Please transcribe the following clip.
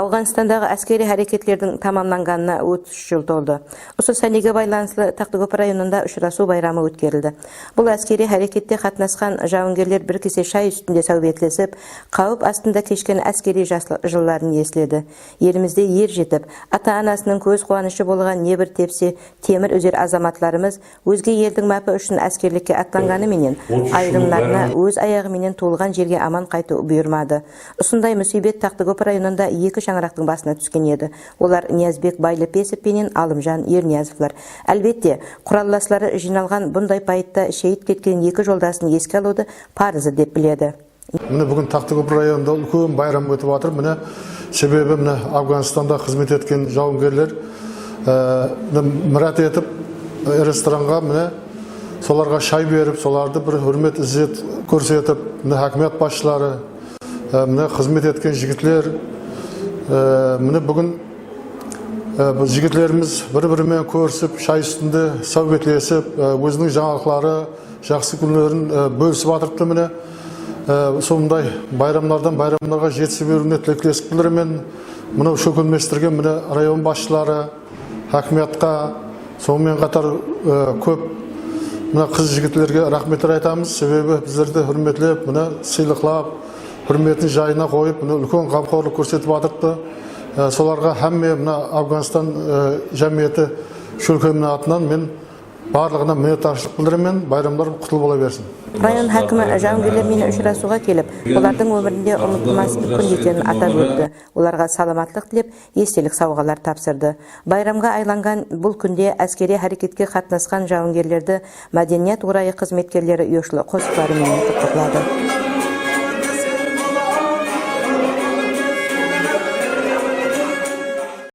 Ауғанстандағы әскери әрекетлердің тамамланғанына 30 жыл толды. Осы сәнеге байланыслы Тақтыкөпір районында ұшырасу байрамы өткерілді. Бұл әскери әрекетте қатынасқан жауынгерлер бір кесе шай үстінде сәубетлесіп, қауіп астында кешкен әскери жылдарын еследі. Елімізде ер жетіп, ата-анасының көз қуанышы болған небір тепсе темір өзер азаматларымыз өзге елдің мәпі үшін әскерлікке аттанғаны менен айрымларына өз аяғы менен туылған жерге аман қайту бұйырмады. Осындай мүсибет Тақтыкөпір районында екі шаңырақтың басына түскен еді. Олар Ниязбек Байлыпесов пенен Алымжан Ерниязовлар. Әлбетте, құралласлары жиналған бұндай пайытта шейіт кеткен екі жолдасын еске алуды парызы деп біледі. міне бүгін тақтыкөпір районында үлкен байрам өтіп жатыр міне себебі міне ауғанстанда қызмет еткен жауынгерлер ә, мұрат етіп ресторанға міне соларға шай беріп соларды бір құрмет ізет көрсетіп міне хакімет басшылары міне қызмет еткен жігітлер міне бүгін бұл жігітлеріміз бір бірімен көрісіп шай үстінде сәубетлесіп өзінің жаңалықтары жақсы күндерін ә, бөлісіп жатырыпты міне сондай байрамдардан байрамдарға жетісе беруіне тілектестік білдіремін мынау шөкелместерге міне район басшылары хакіметқа сонымен қатар көп мына қыз жігітлерге рахметтер айтамыз себебі біздерді құрметлеп міне сыйлықлап құрметін жайына қойып міне үлкен қамқорлық көрсетіп жатырыпты Ә, соларға һәмме мына ауғанстан ә, жәмиеті шөлкемнің атынан мен барлығына minnettarchilik білдіремін байрамдар құтты бола берсін Район хәкімі жауынгерлермен ұшырасуға келіп, олардың өмірінде ұмытылмас күн екенін атап өтті. Оларға саламатлық тілеп, естелік сауғалар тапсырды. Байрамға айланған бұл күнде әскери әрекетке қатынасқан жауынгерлерді мәдениет орайы қызметкерлері ұйышылы қосықтарымен құттықтады.